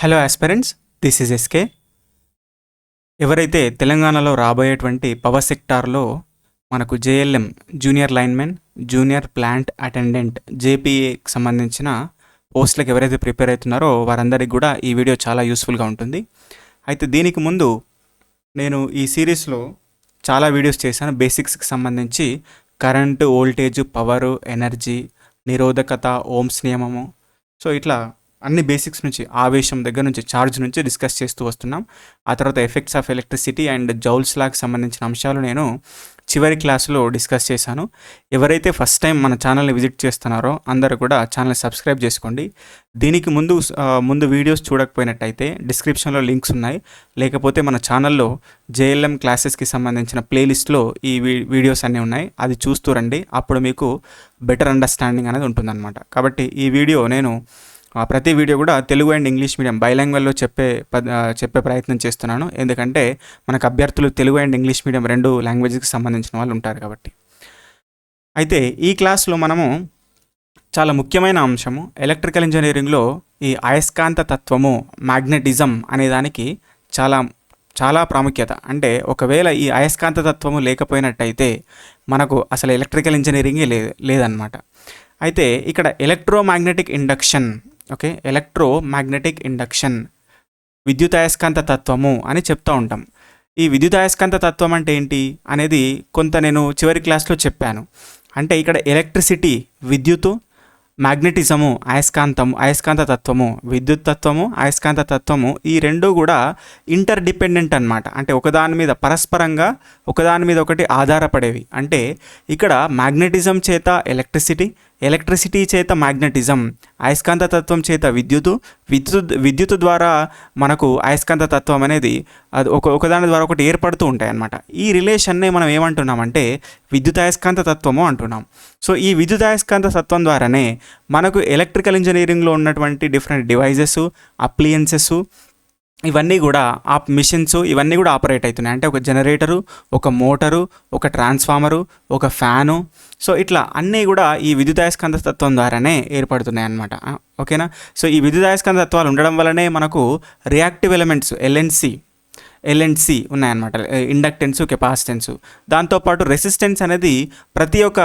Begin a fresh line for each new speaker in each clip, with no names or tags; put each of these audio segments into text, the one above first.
Hello aspirants this is SK ఎవరైతే తెలంగాణలో రాబోయేటువంటి పవర్ సెక్టార్లో మనకు JLM junior linemen junior plant attendant జేపీఏకి సంబంధించిన పోస్టులకు ఎవరైతే ప్రిపేర్ అవుతున్నారో వారందరికీ కూడా ఈ వీడియో చాలా యూస్ఫుల్గా ఉంటుంది. అయితే దీనికి ముందు నేను ఈ సిరీస్లో చాలా వీడియోస్ చేశాను. బేసిక్స్కి సంబంధించి కరెంటు ఓల్టేజ్ పవరు ఎనర్జీ నిరోధకత ఓమ్స్ నియమము. సో ఇట్లా అన్ని బేసిక్స్ నుంచి ఆవేశం దగ్గర నుంచి ఛార్జ్ నుంచి డిస్కస్ చేస్తూ వస్తున్నాం. ఆ తర్వాత effects of electricity and joules లాకి సంబంధించిన అంశాలు నేను చివరి క్లాసులో డిస్కస్ చేశాను. ఎవరైతే ఫస్ట్ టైం మన ఛానల్ని విజిట్ చేస్తున్నారో అందరూ కూడా ఛానల్ని సబ్స్క్రైబ్ చేసుకోండి. దీనికి ముందు ముందు వీడియోస్ చూడకపోయినట్టయితే డిస్క్రిప్షన్లో లింక్స్ ఉన్నాయి. లేకపోతే మన ఛానల్లో జేఎల్ఎం క్లాసెస్కి సంబంధించిన ప్లేలిస్ట్లో ఈ వీ- వీడియోస్ అన్నీ ఉన్నాయి. అది చూస్తూ రండి. అప్పుడు మీకు బెటర్ అండర్స్టాండింగ్ అనేది ఉంటుందన్నమాట. కాబట్టి ఈ వీడియో నేను ఆ, ప్రతి వీడియో కూడా తెలుగు అండ్ ఇంగ్లీష్ మీడియం బైలాంగ్వేజ్లో చెప్పే చెప్పే ప్రయత్నం చేస్తున్నాను. ఎందుకంటే మనకు అభ్యర్థులు తెలుగు అండ్ ఇంగ్లీష్ మీడియం రెండు లాంగ్వేజ్కి సంబంధించిన వాళ్ళు ఉంటారు కాబట్టి. అయితే ఈ క్లాస్లో మనము చాలా ముఖ్యమైన అంశము ఎలక్ట్రికల్ ఇంజనీరింగ్లో ఈ అయస్కాంత తత్వము మ్యాగ్నెటిజం అనే దానికి చాలా చాలా ప్రాముఖ్యత. అంటే ఒకవేళ ఈ అయస్కాంత తత్వము లేకపోయినట్టయితే మనకు అసలు ఎలక్ట్రికల్ ఇంజనీరింగే లే లేదన్నమాట. అయితే ఇక్కడ electromagnetic induction okay? Electromagnetic induction. విద్యుత్ అయస్కాంత తత్వము అని చెప్తూ ఉంటాం. ఈ విద్యుత్ అయస్కాంత తత్వం అంటే ఏంటి? అనేది కొంత నేను చివరి క్లాస్లో చెప్పాను. అంటే ఇక్కడ ఎలక్ట్రిసిటీ విద్యుత్ మ్యాగ్నెటిజము అయస్కాంతము అయస్కాంత తత్వము విద్యుత్ తత్వము అయస్కాంత తత్వము ఈ రెండు కూడా ఇంటర్ డిపెండెంట్ అనమాట అంటే ఒకదాని మీద పరస్పరంగా ఒకదాని మీద ఒకటి ఆధారపడేవి. అంటే ఇక్కడ మ్యాగ్నెటిజం చేత ఎలక్ట్రిసిటీ ఎలక్ట్రిసిటీ చేత మ్యాగ్నెటిజం అయస్కాంత తత్వం చేత విద్యుత్ విద్యుత్ విద్యుత్ ద్వారా మనకు అయస్కాంత తత్వం అనేది అది ఒక ఒకదాని ద్వారా ఒకటి ఏర్పడుతూ ఉంటాయి అన్నమాట ఈ రిలేషన్నే మనం ఏమంటున్నామంటే విద్యుత్ అయస్కాంత తత్వము అంటున్నాం. సో ఈ విద్యుత్ అయస్కాంత తత్వం ద్వారానే మనకు ఎలక్ట్రికల్ ఇంజనీరింగ్లో ఉన్నటువంటి డిఫరెంట్ డివైజెస్ అప్లియన్సెస్ ఇవన్నీ కూడా ఆ మిషన్స్ ఇవన్నీ కూడా ఆపరేట్ అవుతున్నాయి. అంటే ఒక జనరేటరు ఒక మోటరు ఒక ట్రాన్స్ఫార్మరు ఒక ఫ్యాను. సో ఇట్లా అన్నీ కూడా ఈ విద్యుదాయస్కాంత తత్వం ద్వారానే ఏర్పడుతున్నాయి అన్నమాట ఓకేనా? సో ఈ విద్యుదాయస్కాంత తత్వాలు ఉండడం వల్లనే మనకు రియాక్టివ్ ఎలిమెంట్స్ ఎల్ఎన్సి ఎల్ఎన్సి ఉన్నాయన్నమాట. Inductance capacitance. దాంతోపాటు రెసిస్టెన్స్ అనేది ప్రతి ఒక్క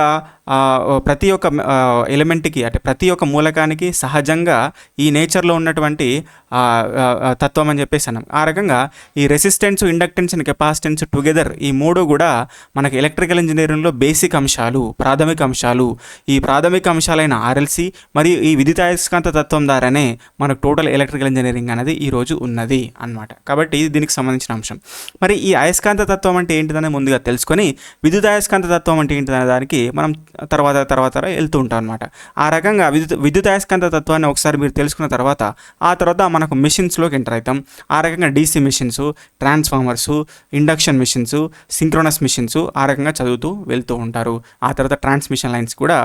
ప్రతి ఒక్క ఎలిమెంట్కి అంటే ప్రతి ఒక్క మూలకానికి సహజంగా ఈ నేచర్లో ఉన్నటువంటి తత్వం అని చెప్పేసి అన్నాం. ఆ రకంగా ఈ resistance inductance and capacitance together ఈ మూడు కూడా మనకి ఎలక్ట్రికల్ ఇంజనీరింగ్లో బేసిక్ అంశాలు ప్రాథమిక అంశాలు. ఈ ప్రాథమిక అంశాలైన ఆర్ఎల్సి మరియు ఈ విద్యుతాయస్కాంత తత్వం ద్వారానే మనకు టోటల్ ఎలక్ట్రికల్ ఇంజనీరింగ్ అనేది ఈరోజు ఉన్నది అన్నమాట. కాబట్టి ఇది దీనికి సంబంధించిన అంశం. మరి ఈ అయస్కాంత తత్వం అంటే ఏంటిదని ముందుగా తెలుసుకొని విద్యుత్ అయస్కాంత తత్వం అంటే ఏంటిదనే దానికి మనం తర్వాత తర్వాత వెళ్తూ ఉంటాం అనమాట ఆ రకంగా విద్యుత్ విద్యుత్ అయస్కాంత తత్వాన్ని ఒకసారి మీరు తెలుసుకున్న తర్వాత ఆ తర్వాత మనకు మిషన్స్లోకి ఎంటర్ అవుతాం. ఆ రకంగా DC machines transformers induction machines synchronous machines ఆ రకంగా చదువుతూ వెళ్తూ ఉంటారు. ఆ తర్వాత ట్రాన్స్మిషన్ లైన్స్ కూడా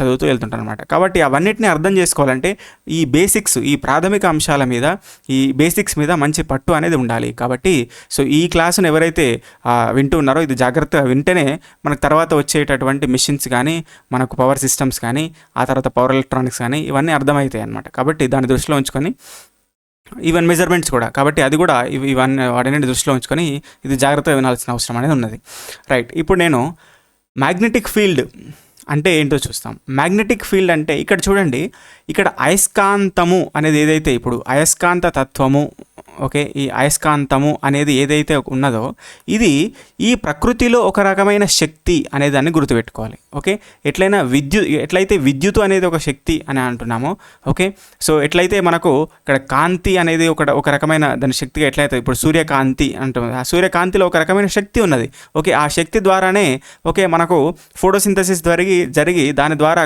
చదువుతూ వెళ్తుంటారు అనమాట కాబట్టి అవన్నిటిని అర్థం చేసుకోవాలంటే ఈ బేసిక్స్ ఈ ప్రాథమిక అంశాల మీద ఈ బేసిక్స్ మీద మంచి పట్టు అనేది ఉండాలి. కాబట్టి సో ఈ క్లాసును ఎవరైతే వింటూ ఉన్నారో ఇది జాగ్రత్తగా వింటేనే మనకు తర్వాత వచ్చేటటువంటి మిషన్స్ కానీ మనకు పవర్ సిస్టమ్స్ కానీ ఆ తర్వాత పవర్ ఎలక్ట్రానిక్స్ కానీ ఇవన్నీ అర్థమవుతాయి అనమాట కాబట్టి దాన్ని దృష్టిలో ఉంచుకొని ఈవెన్ మెజర్మెంట్స్ కూడా. కాబట్టి అది కూడా ఇవన్నీ వాటిని దృష్టిలో ఉంచుకొని ఇది జాగ్రత్తగా వినాల్సిన అవసరం అనేది ఉన్నది. రైట్ ఇప్పుడు నేను మ్యాగ్నెటిక్ ఫీల్డ్ అంటే ఏంటో చూస్తాం. మ్యాగ్నెటిక్ ఫీల్డ్ అంటే ఇక్కడ చూడండి ఇక్కడ అయస్కాంతము అనేది ఏదైతే ఇప్పుడు అయస్కాంత తత్వము ఓకే ఈ అయస్కాంతము అనేది ఏదైతే ఉన్నదో ఇది ఈ ప్రకృతిలో ఒక రకమైన శక్తి అనే దాన్ని గుర్తుపెట్టుకోవాలి. ఓకే ఎట్లయినా విద్యుత్ ఎట్లయితే విద్యుత్ అనేది ఒక శక్తి అని అంటున్నామో ఓకే సో ఎట్లయితే మనకు ఇక్కడ కాంతి అనేది ఒక ఒక రకమైన దాని శక్తిగా ఎట్లయితే ఇప్పుడు సూర్యకాంతి అంటుంది ఆ సూర్యకాంతిలో ఒక రకమైన శక్తి ఉన్నది. ఓకే ఆ శక్తి ద్వారానే ఓకే మనకు ఫోటోసింథసిస్ జరిగి జరిగి దాని ద్వారా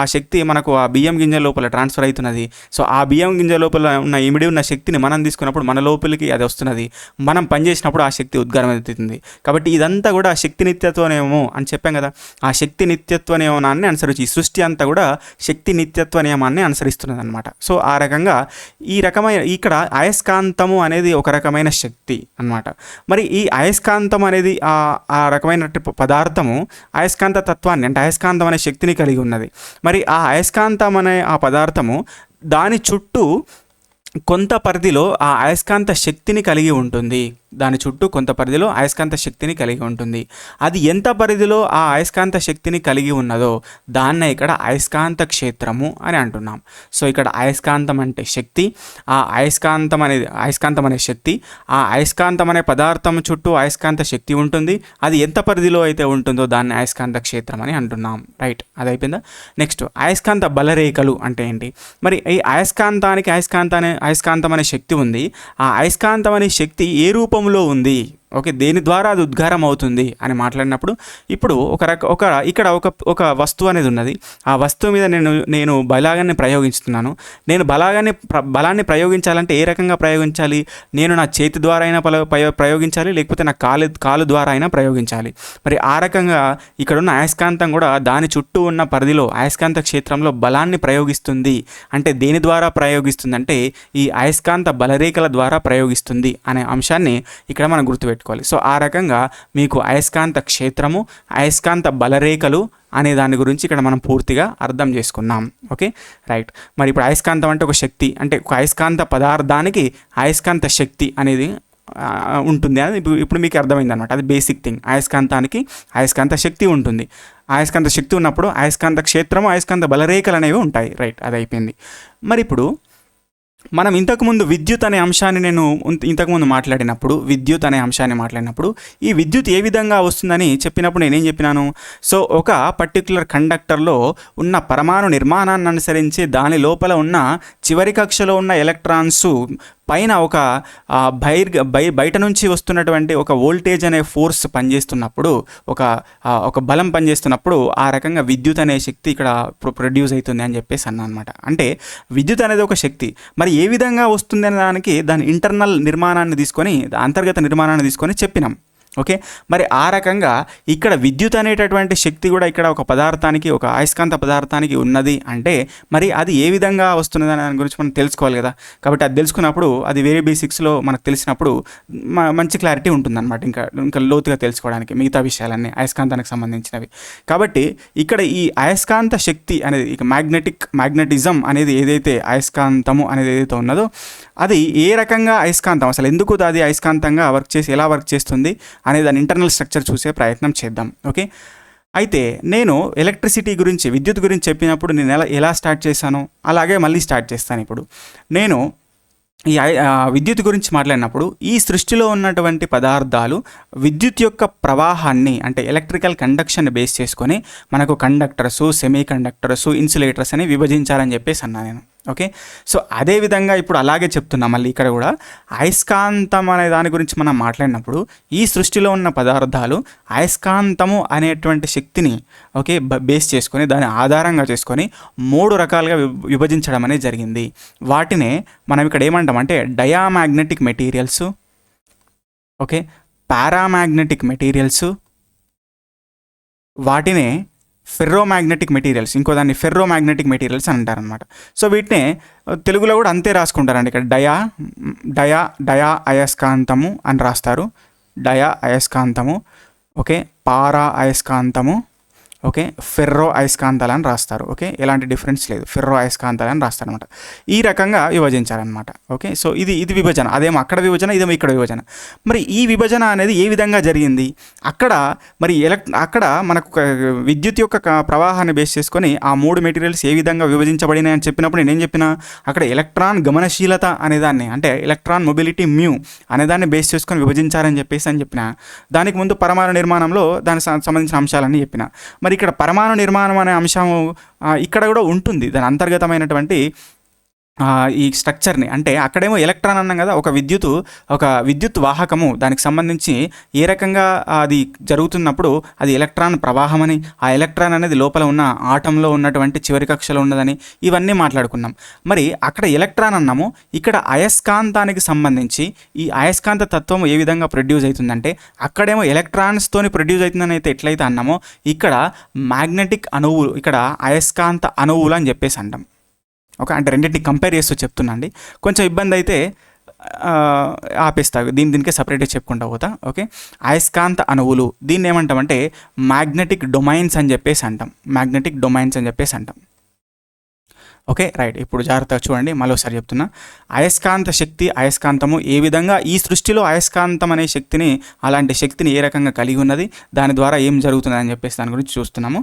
ఆ శక్తి మనకు ఆ బియ్యం గింజ లోపల ట్రాన్స్ఫర్ అవుతున్నది. సో ఆ బియ్యం గింజ లోపల ఉన్న ఇమిడి ఉన్న శక్తిని మనం తీసుకున్నప్పుడు మన లోపలికి అది వస్తున్నది. మనం పనిచేసినప్పుడు ఆ శక్తి ఉద్గారం అవుతుంది. కాబట్టి ఇదంతా కూడా శక్తి నిత్యత్వనేమో అని చెప్పాం కదా. ఆ శక్తి నిత్యత్వ నియమాన్ని అనుసరించి ఈ సృష్టి అంతా కూడా శక్తి నిత్యత్వ నియమాన్ని అనుసరిస్తున్నది అనమాట సో ఆ రకంగా ఈ రకమైన ఇక్కడ అయస్కాంతము అనేది ఒక రకమైన శక్తి అన్నమాట. మరి ఈ అయస్కాంతం అనేది ఆ ఆ రకమైన పదార్థము అయస్కాంత తత్వాన్ని అంటే అయస్కాంతం అనే శక్తిని కలిగి ఉన్నది. మరి ఆ అయస్కాంతం అనే ఆ పదార్థము దాని చుట్టూ కొంత పరిధిలో ఆ అయస్కాంత శక్తిని కలిగి ఉంటుంది. దాని చుట్టూ కొంత పరిధిలో అయస్కాంత శక్తిని కలిగి ఉంటుంది. అది ఎంత పరిధిలో ఆ అయస్కాంత శక్తిని కలిగి ఉన్నదో దాన్నే ఇక్కడ అయస్కాంత క్షేత్రము అని అంటున్నాం. సో ఇక్కడ అయస్కాంతం అంటే శక్తి ఆ అయస్కాంతం అనేది అయస్కాంతం అనే శక్తి ఆ అయస్కాంతం అనే పదార్థం చుట్టూ అయస్కాంత శక్తి ఉంటుంది. అది ఎంత పరిధిలో అయితే ఉంటుందో దాన్ని అయస్కాంత క్షేత్రం అని అంటున్నాం. రైట్ అది అయిపోయిందా నెక్స్ట్ అయస్కాంత బలరేఖలు అంటే ఏంటి? మరి ఈ అయస్కాంతానికి అయస్కాంత అయస్కాంతం అనే శక్తి ఉంది. ఆ అయస్కాంతం అనే శక్తి ఏ రూపంలో ఉంది? ఓకే దేని ద్వారా అది ఉద్గారం అవుతుంది అని మాట్లాడినప్పుడు ఇప్పుడు ఒక రక ఒక ఇక్కడ ఒక ఒక వస్తువు అనేది ఉన్నది. ఆ వస్తువు మీద నేను నేను బలాగాన్ని ప్రయోగిస్తున్నాను నేను బలాగాన్ని ప్ర- బలాన్ని ప్రయోగించాలంటే ఏ రకంగా ప్రయోగించాలి? నేను నా చేతి ద్వారా అయినా పల- ప్రయో- ప్రయోగించాలి? లేకపోతే నా కాలు కాలు ద్వారా అయినా ప్రయోగించాలి? మరి ఆ రకంగా ఇక్కడ ఉన్న అయస్కాంతం కూడా దాని చుట్టూ ఉన్న పరిధిలో అయస్కాంత క్షేత్రంలో బలాన్ని ప్రయోగిస్తుంది. అంటే దేని ద్వారా ప్రయోగిస్తుంది అంటే ఈ అయస్కాంత బలరేఖల ద్వారా ప్రయోగిస్తుంది అనే అంశాన్ని ఇక్కడ మనం గుర్తుపెట్టుకోవాలి. సో ఆ రకంగా మీకు అయస్కాంత క్షేత్రము అయస్కాంత బలరేఖలు అనే దాని గురించి ఇక్కడ మనం పూర్తిగా అర్థం చేసుకున్నాం. ఓకే? రైట్. మరి ఇప్పుడు అయస్కాంతం అంటే ఒక శక్తి అంటే ఒక అయస్కాంత పదార్థానికి అయస్కాంత శక్తి అనేది ఉంటుంది అని ఇప్పుడు ఇప్పుడు మీకు అర్థమైంది అనమాట అది బేసిక్ థింగ్. అయస్కాంతానికి అయస్కాంత శక్తి ఉంటుంది. అయస్కాంత శక్తి ఉన్నప్పుడు అయస్కాంత క్షేత్రము అయస్కాంత బలరేఖలు అనేవి ఉంటాయి. రైట్. అది అయిపోయింది. మరి ఇప్పుడు మనం ఇంతకుముందు విద్యుత్ అనే అంశాన్ని నేను ఇంతకుముందు మాట్లాడినప్పుడు విద్యుత్ అనే అంశాన్ని మాట్లాడినప్పుడు ఈ విద్యుత్ ఏ విధంగా వస్తుందని చెప్పినప్పుడు నేనేం చెప్పినాను? సో ఒక పర్టికులర్ కండక్టర్లో ఉన్న పరమాణు నిర్మాణాన్ని అనుసరించి దాని లోపల ఉన్న చివరి కక్షలో ఉన్న ఎలక్ట్రాన్స్ పైన ఒక బైర్ బై బయట నుంచి వస్తున్నటువంటి ఒక వోల్టేజ్ అనే ఫోర్స్ పనిచేస్తున్నప్పుడు ఒక ఒక బలం పనిచేస్తున్నప్పుడు ఆ రకంగా విద్యుత్ అనే శక్తి ఇక్కడ ప్రొడ్యూస్ అవుతుంది అని చెప్పేసి అన్నమాట అనమాట అంటే విద్యుత్ అనేది ఒక శక్తి. మరి ఏ విధంగా వస్తుంది అనే దానికి దాని ఇంటర్నల్ నిర్మాణాన్ని తీసుకొని అంతర్గత నిర్మాణాన్ని తీసుకొని చెప్పినాం. ఓకే? మరి ఆ రకంగా ఇక్కడ విద్యుత్ అనేటటువంటి శక్తి కూడా ఇక్కడ ఒక పదార్థానికి ఒక అయస్కాంత పదార్థానికి ఉన్నది అంటే మరి అది ఏ విధంగా వస్తున్నది అనే దాని గురించి మనం తెలుసుకోవాలి కదా. కాబట్టి అది తెలుసుకున్నప్పుడు అది వేరే బేసిక్స్లో మనకు తెలిసినప్పుడు మంచి క్లారిటీ ఉంటుందన్నమాట ఇంకా ఇంకా లోతుగా తెలుసుకోవడానికి మిగతా విషయాలన్నీ అయస్కాంతానికి సంబంధించినవి. కాబట్టి ఇక్కడ ఈ అయస్కాంత శక్తి అనేది ఇక మ్యాగ్నెటిక్ మ్యాగ్నెటిజం అనేది ఏదైతే అయస్కాంతము అనేది ఏదైతే ఉన్నదో అది ఏ రకంగా అయస్కాంతం? అసలు ఎందుకు అది అయస్కాంతంగా వర్క్ చేసి ఎలా వర్క్ చేస్తుంది? అనే దాని ఇంటర్నల్ స్ట్రక్చర్ చూసే ప్రయత్నం చేద్దాం. ఓకే అయితే నేను ఎలక్ట్రిసిటీ గురించి విద్యుత్ గురించి చెప్పినప్పుడు నేను ఎలా ఎలా స్టార్ట్ చేశాను? అలాగే మళ్ళీ స్టార్ట్ చేస్తాను ఇప్పుడు. నేను ఈ విద్యుత్ గురించి మాట్లాడినప్పుడు ఈ సృష్టిలో ఉన్నటువంటి పదార్థాలు విద్యుత్ యొక్క ప్రవాహాన్ని అంటే ఎలక్ట్రికల్ కండక్షన్ బేస్ చేసుకొని మనకు కండక్టర్స్ సెమీ కండక్టర్స్ ఇన్సులేటర్స్ అని విభజించాలని చెప్పేసి అన్నా నేను. ఓకే? సో అదే విధంగా ఇప్పుడు అలాగే చెప్తున్నా మళ్ళీ ఇక్కడ కూడా. అయస్కాంతం అనే దాని గురించి మనం మాట్లాడినప్పుడు ఈ సృష్టిలో ఉన్న పదార్థాలు అయస్కాంతము అనేటువంటి శక్తిని ఓకే బేస్ చేసుకొని దాని ఆధారంగా చేసుకొని మూడు రకాలుగా విభ- విభజించడం అనేది జరిగింది. వాటినే మనం ఇక్కడ ఏమంటాం అంటే diamagnetic materials okay paramagnetic materials. వాటినే ఫెర్రోమాగ్నెటిక్ మెటీరియల్స్ ఇంకో దాన్ని ఫెర్రోమాగ్నెటిక్ మెటీరియల్స్ అని అంటారనమాట సో వీటినే తెలుగులో కూడా అంతే రాసుకుంటారండి ఇక్కడ. డయా డయా డయా అయస్కాంతము అని రాస్తారు. డయా అయస్కాంతము ఓకే పారా అయస్కాంతము ఓకే? ఫెర్రో అయస్కాంతాలు అని రాస్తారు ఓకే? ఎలాంటి డిఫరెన్స్ లేదు. ఫెర్రో అయస్కాంతాలు అని రాస్తారనమాట ఈ రకంగా విభజించారనమాట ఓకే? సో ఇది ఇది విభజన. అదేమో అక్కడ విభజన ఇదేమో ఇక్కడ విభజన. మరి ఈ విభజన అనేది ఏ విధంగా జరిగింది? అక్కడ మరి ఎలక్ అక్కడ మనకు విద్యుత్ యొక్క ప్రవాహాన్ని బేస్ చేసుకొని ఆ మూడు మెటీరియల్స్ ఏ విధంగా విభజించబడినాయి అని చెప్పినప్పుడు నేనేం చెప్పిన? అక్కడ ఎలక్ట్రాన్ గమనశీలత అనేదాన్ని అంటే ఎలక్ట్రాన్ మొబిలిటీ మ్యూ అనేదాన్ని బేస్ చేసుకొని విభజించారని చెప్పేసి అని చెప్పిన. దానికి ముందు పరమాణు నిర్మాణంలో దానికి సంబంధించిన అంశాలన్నీ చెప్పిన. మరి ఇక్కడ పరమాణు నిర్మాణం అనే అంశం ఇక్కడ కూడా ఉంటుంది. దాని అంతర్గతమైనటువంటి ఈ స్ట్రక్చర్ని అంటే అక్కడేమో ఎలక్ట్రాన్ అన్నాం కదా ఒక విద్యుత్ ఒక విద్యుత్ వాహకము దానికి సంబంధించి ఏ రకంగా అది జరుగుతున్నప్పుడు అది ఎలక్ట్రాన్ ప్రవాహం అని ఆ ఎలక్ట్రాన్ అనేది లోపల ఉన్న ఆటంలో ఉన్నటువంటి చివరి కక్షలో ఉన్నదని ఇవన్నీ మాట్లాడుకున్నాం. మరి అక్కడ ఎలక్ట్రాన్ అన్నాము ఇక్కడ అయస్కాంతానికి సంబంధించి ఈ అయస్కాంత తత్వం ఏ విధంగా ప్రొడ్యూస్ అవుతుందంటే అక్కడేమో ఎలక్ట్రాన్స్తోని ప్రొడ్యూస్ అవుతుందని అయితే ఎట్లయితే అన్నామో ఇక్కడ మ్యాగ్నెటిక్ అణువులు ఇక్కడ అయస్కాంత అణువులు అని చెప్పేసి అంటాం. ఓకే అంటే రెండింటిని కంపేర్ చేస్తూ చెప్తున్నా అండి. కొంచెం ఇబ్బంది అయితే ఆ, ఆపేస్తా దీని దీనికే సపరేట్గా చెప్పుకుంటా పోతా ఓకే. అయస్కాంత అణువులు దీన్ని ఏమంటామంటే మ్యాగ్నెటిక్ డొమైన్స్ అని చెప్పేసి అంటాం. మ్యాగ్నెటిక్ డొమైన్స్ అని చెప్పేసి అంటాం. Okay right. ఇప్పుడు జాగ్రత్తగా చూడండి మరోసారి చెప్తున్నా. అయస్కాంత శక్తి అయస్కాంతము ఏ విధంగా ఈ సృష్టిలో అయస్కాంతం అనే శక్తిని అలాంటి శక్తిని ఏ రకంగా కలిగి ఉన్నది దాని ద్వారా ఏం జరుగుతుంది అని చెప్పేసి దాని గురించి చూస్తున్నాము.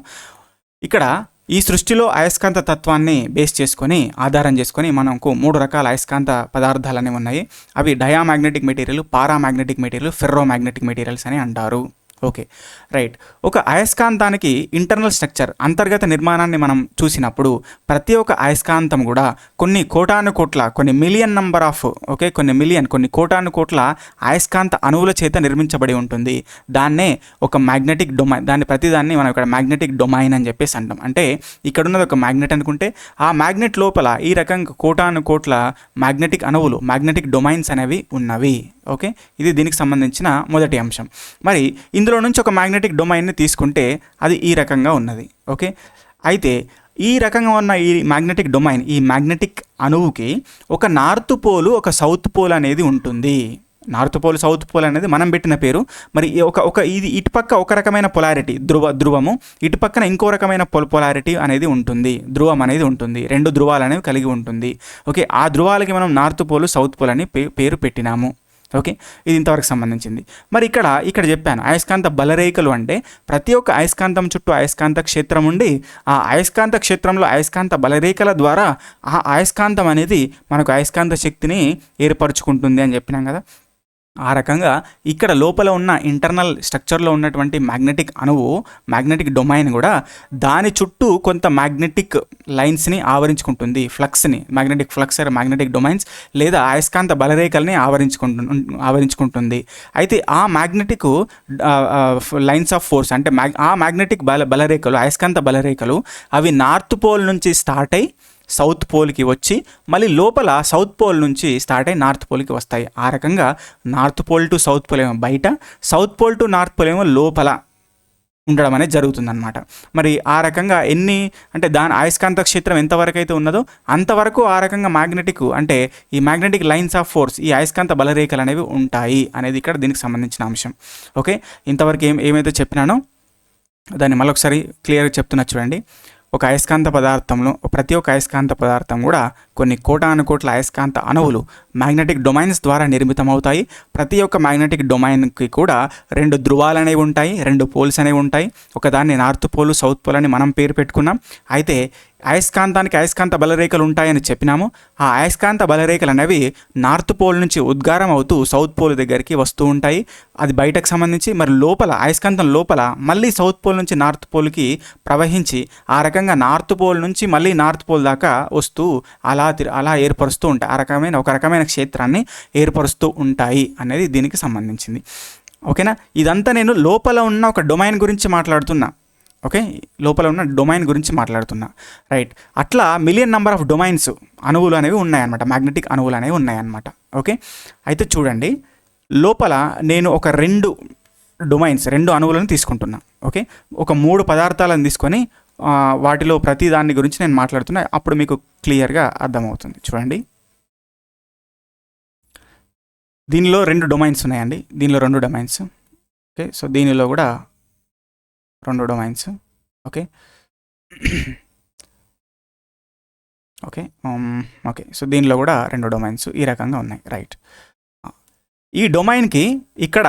ఇక్కడ ఈ సృష్టిలో అయస్కాంత తత్వాన్ని బేస్ చేసుకొని ఆధారం చేసుకొని మనకు మూడు రకాల అయస్కాంత పదార్థాలు అనేవి ఉన్నాయి. అవి diamagnetic material paramagnetic material ferro magnetic materials అని అంటారు. Okay right. ఒక అయస్కాంతానికి ఇంటర్నల్ స్ట్రక్చర్ అంతర్గత నిర్మాణాన్ని మనం చూసినప్పుడు ప్రతి ఒక్క అయస్కాంతం కూడా కొన్ని కోటాను కోట్ల కొన్ని మిలియన్ నంబర్ ఆఫ్ ఓకే కొన్ని మిలియన్ కొన్ని కోటాను కోట్ల అయస్కాంత అణువుల చేత నిర్మించబడి ఉంటుంది. దాన్నే ఒక మ్యాగ్నెటిక్ డొమైన్ దాన్ని ప్రతిదాన్ని మనం ఇక్కడ మ్యాగ్నెటిక్ డొమైన్ అని చెప్పేసి అంటాం. అంటే ఇక్కడ ఉన్నది ఒక మ్యాగ్నెట్ అనుకుంటే ఆ మ్యాగ్నెట్ లోపల ఈ రకంగా కోటాను కోట్ల మ్యాగ్నెటిక్ అణువులు మ్యాగ్నెటిక్ డొమైన్స్ అనేవి ఉన్నవి. ఓకే ఇది దీనికి సంబంధించిన మొదటి అంశం. మరి ఇందులో నుంచి ఒక మ్యాగ్నెటిక్ డొమైన్ని తీసుకుంటే అది ఈ రకంగా ఉన్నది ఓకే? అయితే ఈ రకంగా ఉన్న ఈ మ్యాగ్నెటిక్ డొమైన్ ఈ మ్యాగ్నెటిక్ అణువుకి ఒక నార్త్ పోలు ఒక సౌత్ పోల్ అనేది ఉంటుంది. నార్త్ పోల్ సౌత్ పోల్ అనేది మనం పెట్టిన పేరు. మరి ఈ ఒక ఒక ఇది ఇటుపక్క ఒక రకమైన పొలారిటీ ధ్రువ ధ్రువము ఇటు పక్కన ఇంకో రకమైన పొల పొలారిటీ అనేది ఉంటుంది. ధ్రువం అనేది ఉంటుంది. రెండు ధ్రువాలు అనేవి కలిగి ఉంటుంది. ఓకే? ఆ ధ్రువాలకి మనం నార్త్ పోల్ సౌత్ పోల్ అని పే- పేరు పెట్టినాము. ఓకే? ఇది ఇంతవరకు సంబంధించింది. మరి ఇక్కడ ఇక్కడ చెప్పాను అయస్కాంత బలరేఖలు అంటే ప్రతి ఒక్క అయస్కాంతం చుట్టూ అయస్కాంత క్షేత్రం ఉండి ఆ అయస్కాంత క్షేత్రంలో అయస్కాంత బలరేఖల ద్వారా ఆ అయస్కాంతం అనేది మనకు అయస్కాంత శక్తిని ఏర్పరచుకుంటుంది అని చెప్పినాం కదా. ఆ రకంగా ఇక్కడ లోపల ఉన్న ఇంటర్నల్ స్ట్రక్చర్లో ఉన్నటువంటి మ్యాగ్నెటిక్ అణువు మ్యాగ్నెటిక్ డొమైన్ కూడా దాని చుట్టూ కొంత మ్యాగ్నెటిక్ లైన్స్ని ఆవరించుకుంటుంది. ఫ్లక్స్ని మ్యాగ్నెటిక్ ఫ్లక్స్ మ్యాగ్నెటిక్ డొమైన్స్ లేదా అయస్కాంత బలరేఖల్ని ఆవరించుకుంటు ఆవరించుకుంటుంది. అయితే ఆ మ్యాగ్నెటిక్ లైన్స్ ఆఫ్ ఫోర్స్ అంటే మ్యాగ్ ఆ మ్యాగ్నెటిక్ బల బలరేఖలు అయస్కాంత బలరేఖలు అవి నార్త్ పోల్ నుంచి స్టార్ట్ అయ్యి సౌత్ పోల్కి వచ్చి మళ్ళీ లోపల సౌత్ పోల్ నుంచి స్టార్ట్ అయ్యి నార్త్ పోల్కి వస్తాయి. ఆ రకంగా north pole to south pole ఏమో బయట south pole to north pole ఏమో లోపల ఉండడం అనేది జరుగుతుందన్నమాట. మరి ఆ రకంగా ఎన్ని అంటే దాని అయస్కాంత క్షేత్రం ఎంతవరకు అయితే ఉన్నదో అంతవరకు ఆ రకంగా మ్యాగ్నెటిక్ అంటే ఈ మ్యాగ్నెటిక్ లైన్స్ ఆఫ్ ఫోర్స్ ఈ అయస్కాంత బలరేఖలు అనేవి ఉంటాయి అనేది ఇక్కడ దీనికి సంబంధించిన అంశం. ఓకే? ఇంతవరకు ఏం ఏమైతే చెప్పినానో దాన్ని మళ్ళొకసారి క్లియర్గా చెప్తున్నా చూడండి. ఒక అయస్కాంత పదార్థంలో ప్రతి ఒక్క అయస్కాంత పదార్థం కూడా కొన్ని కోటాను కోట్ల అయస్కాంత అణువులు మ్యాగ్నెటిక్ డొమైన్స్ ద్వారా నిర్మితమవుతాయి. ప్రతి ఒక్క మ్యాగ్నెటిక్ డొమైన్కి కూడా రెండు ధృవాలు అనేవి ఉంటాయి రెండు పోల్స్ అనేవి ఉంటాయి. ఒకదాన్ని నార్త్ పోల్ సౌత్ పోల్ అని మనం పేరు పెట్టుకున్నాం. అయితే అయస్కాంతానికి అయస్కాంత బలరేఖలు ఉంటాయని చెప్పినాము. ఆ అయస్కాంత బలరేఖలు అనేవి నార్త్ పోల్ నుంచి ఉద్గారం అవుతూ సౌత్ పోల్ దగ్గరికి వస్తూ ఉంటాయి. అది బయటకు సంబంధించి మరి లోపల అయస్కాంతం లోపల మళ్ళీ సౌత్ పోల్ నుంచి నార్త్ పోల్కి ప్రవహించి ఆ రకంగా నార్త్ పోల్ నుంచి మళ్ళీ నార్త్ పోల్ దాకా వస్తూ అలా అలా ఏర్పరుస్తూ ఉంటాయి. ఆ రకమైన ఒక రకమైన క్షేత్రాన్ని ఏర్పరుస్తూ ఉంటాయి అనేది దీనికి సంబంధించింది. ఓకేనా? ఇదంతా నేను లోపల ఉన్న ఒక డొమైన్ గురించి మాట్లాడుతున్నా. ఓకే? లోపల ఉన్న డొమైన్ గురించి మాట్లాడుతున్నా. రైట్. అట్లా మిలియన్ నెంబర్ ఆఫ్ డొమైన్స్ అణువులు అనేవి ఉన్నాయన్నమాట. మ్యాగ్నెటిక్ అణువులు అనేవి ఉన్నాయన్నమాట. ఓకే? అయితే చూడండి. లోపల నేను ఒక రెండు డొమైన్స్ రెండు అణువులను తీసుకుంటున్నా. ఓకే? ఒక మూడు పదార్థాలను తీసుకొని వాటిలో ప్రతి దాని గురించి నేను మాట్లాడుతున్నా. అప్పుడు మీకు క్లియర్గా అర్థమవుతుంది. చూడండి. దీనిలో రెండు డొమైన్స్ ఉన్నాయండి. దీనిలో రెండు డొమైన్స్. ఓకే? సో దీనిలో కూడా రెండు domains okay okay okay so దీనిలో కూడా రెండు డొమైన్స్ ఈ రకంగా ఉన్నాయి రైట్ ఈ డొమైన్కి ఇక్కడ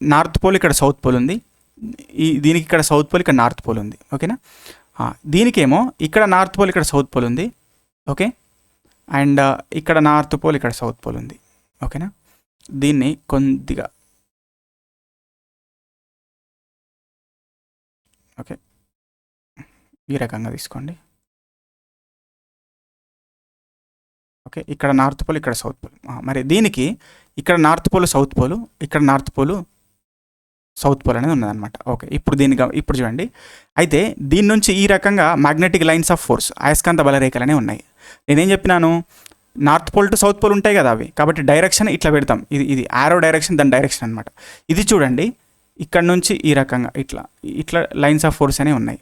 నార్త్ పోల్ ఇక్కడ సౌత్ పోల్ ఉంది. ఈ దీనికి ఇక్కడ సౌత్ పోల్ ఇక్కడ నార్త్ పోల్ ఉంది ఓకేనా దీనికేమో ఇక్కడ నార్త్ పోల్ ఇక్కడ సౌత్ పోల్ ఉంది ఓకే అండ్ uh, ఇక్కడ నార్త్ పోల్ ఇక్కడ సౌత్ పోల్ ఉంది ఓకేనా దీన్ని కొద్దిగా ఓకే. ఈ రకంగా తీసుకోండి. ఓకే ఇక్కడ నార్త్ పోల్ ఇక్కడ సౌత్ పోల్. మరి దీనికి ఇక్కడ నార్త్ పోల్ సౌత్ పోల్ ఇక్కడ నార్త్ పోల్ సౌత్ పోల్ అనేది ఉన్నదన్నమాట. ఓకే ఇప్పుడు దీనికి ఇప్పుడు చూడండి. అయితే దీని నుంచి ఈ రకంగా మ్యాగ్నెటిక్ లైన్స్ ఆఫ్ ఫోర్స్ అయస్కాంత బలరేఖలు అనేవి ఉన్నాయి. నేనేం చెప్పినాను? North pole to south pole ఉంటాయి కదా అవి. కాబట్టి డైరెక్షన్ ఇట్లా పెడతాం. ఇది ఇది ఆరో డైరెక్షన్ దాని డైరెక్షన్ అనమాట ఇది చూడండి. ఇక్కడ నుంచి ఈ రకంగా ఇట్లా ఇట్లా లైన్స్ ఆఫ్ ఫోర్స్ అనే ఉన్నాయి.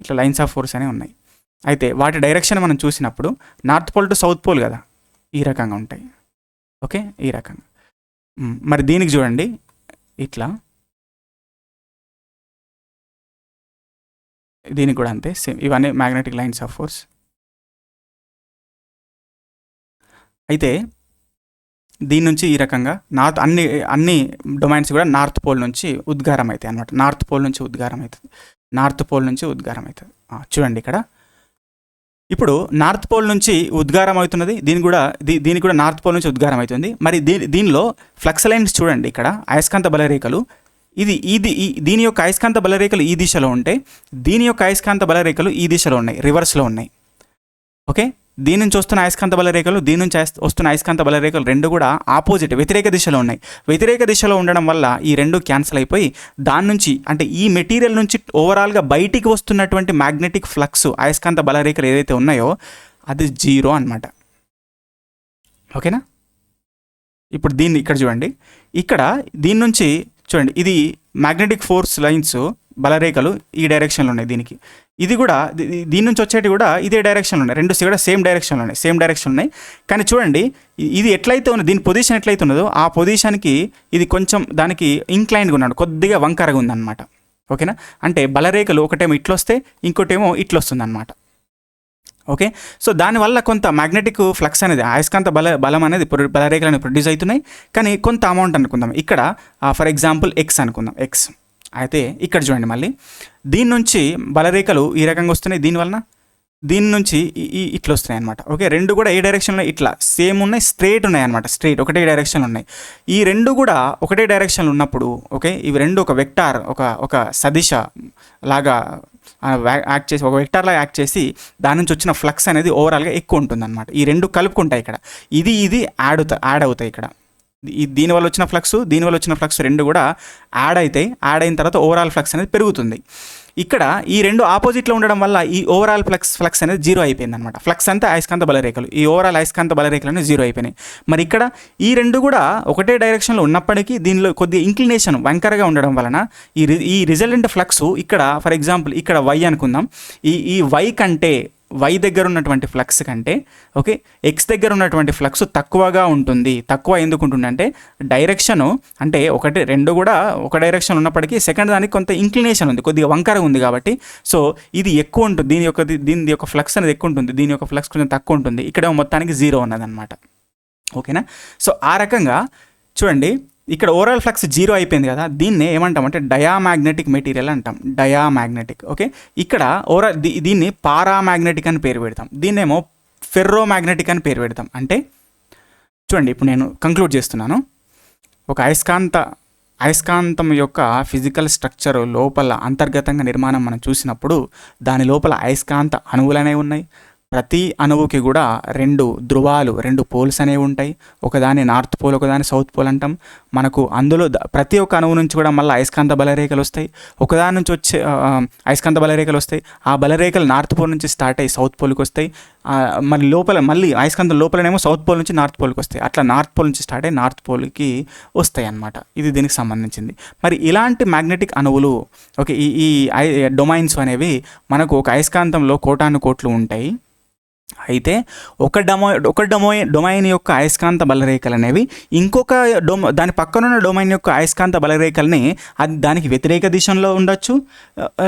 ఇట్లా లైన్స్ ఆఫ్ ఫోర్స్ అనే ఉన్నాయి. అయితే వాటి డైరెక్షన్ మనం చూసినప్పుడు north pole to south pole కదా ఈ రకంగా ఉంటాయి. ఓకే? ఈ రకంగా. మరి దీనికి చూడండి. ఇట్లా. దీనికి కూడా అంతే సేమ్ ఇవన్నీ మ్యాగ్నెటిక్ లైన్స్ ఆఫ్ ఫోర్స్ అయితే దీని నుంచి ఈ రకంగా నార్త్ అన్ని అన్ని డొమైన్స్ కూడా నార్త్ పోల్ నుంచి ఉద్గారం అవుతాయి అనమాట నార్త్ పోల్ నుంచి ఉద్గారం అవుతుంది నార్త్ పోల్ నుంచి ఉద్గారం అవుతుంది చూడండి ఇక్కడ. ఇప్పుడు నార్త్ పోల్ నుంచి ఉద్గారం అవుతున్నది దీని కూడా దీ దీనికి కూడా నార్త్ పోల్ నుంచి ఉద్గారం అవుతుంది మరి దీ దీనిలో ఫ్లక్స్ లైన్స్ చూడండి ఇక్కడ అయస్కాంత బలరేఖలు. ఇది ఇది ఈ- దీని యొక్క అయస్కాంత బలరేఖలు ఈ దిశలో ఉంటే దీని యొక్క అయస్కాంత బలరేఖలు ఈ దిశలో ఉన్నాయి రివర్స్లో ఉన్నాయి. ఓకే? దీని నుంచి వస్తున్న అయస్కాంత బలరేఖలు దీని నుంచి వస్తున్న అయస్కాంత బలరేఖలు రెండు కూడా ఆపోజిట్ వ్యతిరేక దిశలో ఉన్నాయి. వ్యతిరేక దిశలో ఉండడం వల్ల ఈ రెండు క్యాన్సిల్ అయిపోయి దాని నుంచి అంటే ఈ మెటీరియల్ నుంచి ఓవరాల్గా బయటికి వస్తున్నటువంటి మ్యాగ్నెటిక్ ఫ్లక్స్ అయస్కాంత బలరేఖలు ఏదైతే ఉన్నాయో అది జీరో అన్నమాట. ఓకేనా? ఇప్పుడు దీన్ని ఇక్కడ చూడండి. ఇక్కడ దీని నుంచి చూడండి ఇది మ్యాగ్నెటిక్ ఫోర్స్ లైన్స్ బలరేఖలు ఈ డైరెక్షన్లో ఉన్నాయి దీనికి. ఇది కూడా దీ- దీని నుంచి వచ్చేటి కూడా ఇదే డైరెక్షన్లో ఉన్నాయి. రెండు కూడా సేమ్ డైరెక్షన్లో ఉన్నాయి. సేమ్ డైరెక్షన్ ఉన్నాయి. కానీ చూడండి ఇది ఎట్లయితే ఉన్నది దీని పొజిషన్ ఎట్లయితే ఉన్నదో ఆ పొజిషన్కి ఇది కొంచెం దానికి ఇంక్లైన్గా ఉన్నాడు. కొద్దిగా వంకరగా ఉందన్నమాట. ఓకేనా? అంటే బలరేఖలు ఒకటేమో ఇట్లొస్తే ఇంకోటేమో ఇట్లొస్తుంది అనమాట ఓకే? సో దానివల్ల కొంత మ్యాగ్నెటిక్ ఫ్లక్స్ అనేది అయస్కాంత బల బలం అనేది ప్రొ- అనేవి ప్రొడ్యూస్ అవుతున్నాయి. కానీ కొంత అమౌంట్ అనుకుందాం. ఇక్కడ ఫర్ ఎగ్జాంపుల్ ఎక్స్ అనుకుందాం. ఎక్స్ అయితే ఇక్కడ చూడండి మళ్ళీ. దీని నుంచి బలరేఖలు ఈ రకంగా వస్తున్నాయి. దీనివలన దీని నుంచి ఈ- ఇట్లా వస్తున్నాయి అనమాట ఓకే రెండు కూడా ఏ డైరెక్షన్లో ఇట్లా. సేమ్ ఉన్నాయి స్ట్రేట్ ఉన్నాయి అనమాట స్ట్రేట్ ఒకటే డైరెక్షన్లో ఉన్నాయి. ఈ రెండు కూడా ఒకటే డైరెక్షన్లో ఉన్నప్పుడు ఓకే ఇవి రెండు ఒక వెక్టార్ ఒక ఒక సదిశ లాగా యాక్ట్ చేసి ఒక వెక్టార్ లాగా యాక్ట్ చేసి దాని నుంచి వచ్చిన ఫ్లక్స్ అనేది ఓవరాల్గా ఎక్కువ ఉంటుంది అనమాట ఈ రెండు కలుపుకుంటాయి ఇక్కడ. ఇది ఇది యాడ్ అవుతాయి యాడ్ అవుతాయి ఇక్కడ. ఈ దీనివల్ల వచ్చిన ఫ్లక్స్ దీనివల్ల వచ్చిన ఫ్లక్స్ రెండు కూడా యాడ్ అవుతాయి యాడ్ అయిన తర్వాత ఓవరాల్ ఫ్లక్స్ అనేది పెరుగుతుంది. ఇక్కడ ఈ రెండు ఆపోజిట్లో ఉండడం వల్ల ఈ ఓవరాల్ ఫ్లక్స్ ఫ్లక్స్ అనేది జీరో అయిపోయింది అనమాట ఫ్లక్స్ అంతా అయస్కాంత బలరేఖలు. ఈ ఓవరాల్ అయస్కాంత బలరేఖలు అనేవి జీరో అయిపోయినాయి. మరి ఇక్కడ ఈ రెండు కూడా ఒకటే డైరెక్షన్లో ఉన్నప్పటికీ దీనిలో కొద్దిగా ఇంక్లినేషన్ వంకరగా ఉండడం వలన ఈ రి- ఈ రిజల్టెంట్ ఫ్లక్స్ ఇక్కడ ఫర్ ఎగ్జాంపుల్ ఇక్కడ వై అనుకుందాం. ఈ ఈ వై కంటే వై దగ్గర ఉన్నటువంటి ఫ్లక్స్ కంటే ఓకే ఎక్స్ దగ్గర ఉన్నటువంటి ఫ్లక్స్ తక్కువగా ఉంటుంది. తక్కువ ఎందుకు ఉంటుంది అంటే డైరెక్షను అంటే ఒకటి రెండు కూడా ఒక డైరెక్షన్ ఉన్నప్పటికీ సెకండ్ దానికి కొంత ఇంక్లినేషన్ ఉంది కొద్దిగా వంకర ఉంది కాబట్టి. సో ఇది ఎక్కువ ఉంటుంది దీని యొక్క దీని యొక్క ఫ్లక్స్ అనేది ఎక్కువ ఉంటుంది దీని యొక్క ఫ్లక్స్ కొంచెం తక్కువ ఉంటుంది. ఇక్కడ మొత్తానికి జీరో ఉన్నదన్నమాట ఓకేనా సో ఆ రకంగా చూడండి ఇక్కడ ఓరల్ ఫ్లక్స్ జీరో అయిపోయింది కదా దీన్నే ఏమంటాం అంటే డయామాగ్నెటిక్ మెటీరియల్ అంటాం. Diamagnetic okay? ఇక్కడ ఓవరాల్ దీ- దీన్ని పారామాగ్నెటిక్ అని పేరు పెడతాం. దీన్నేమో ఫెర్రో మ్యాగ్నెటిక్ అని పేరు పెడతాం. అంటే చూడండి ఇప్పుడు నేను కంక్లూడ్ చేస్తున్నాను. ఒక అయస్కాంత అయస్కాంతం యొక్క ఫిజికల్ స్ట్రక్చర్ లోపల అంతర్గతంగా నిర్మాణం మనం చూసినప్పుడు దాని లోపల అయస్కాంత అణువులనే ఉన్నాయి. ప్రతి అణువుకి కూడా రెండు ధృవాలు రెండు పోల్స్ అనేవి ఉంటాయి. ఒకదాని నార్త్ పోల్ ఒకదాని సౌత్ పోల్ అంటాం. మనకు అందులో ద- ప్రతి ఒక్క అణువు నుంచి కూడా మళ్ళీ అయస్కాంత బలరేఖలు వస్తాయి. ఒకదాని నుంచి వచ్చే అయస్కాంత బలరేఖలు వస్తాయి. ఆ బలరేఖలు నార్త్ పోల్ నుంచి స్టార్ట్ అయ్యి సౌత్ పోల్కి వస్తాయి. మరి లోపల మళ్ళీ అయస్కాంతం లోపలనేమో సౌత్ పోల్ నుంచి నార్త్ పోల్కి వస్తాయి. అట్లా నార్త్ పోల్ నుంచి స్టార్ట్ అయ్యి నార్త్ పోల్కి వస్తాయి అన్నమాట. ఇది దీనికి సంబంధించింది. మరి ఇలాంటి మ్యాగ్నెటిక్ అణువులు ఓకే ఈ ఈ డొమైన్స్ అనేవి మనకు ఒక అయస్కాంతంలో కోటాను కోట్లు ఉంటాయి. అయితే ఒక డొమో ఒక డొమో డొమైన్ యొక్క అయస్కాంత బలరేఖలు అనేవి ఇంకొక డొమ దాని పక్కనున్న డొమైన్ యొక్క అయస్కాంత బలరేఖల్ని అది దానికి వ్యతిరేక దిశలో ఉండొచ్చు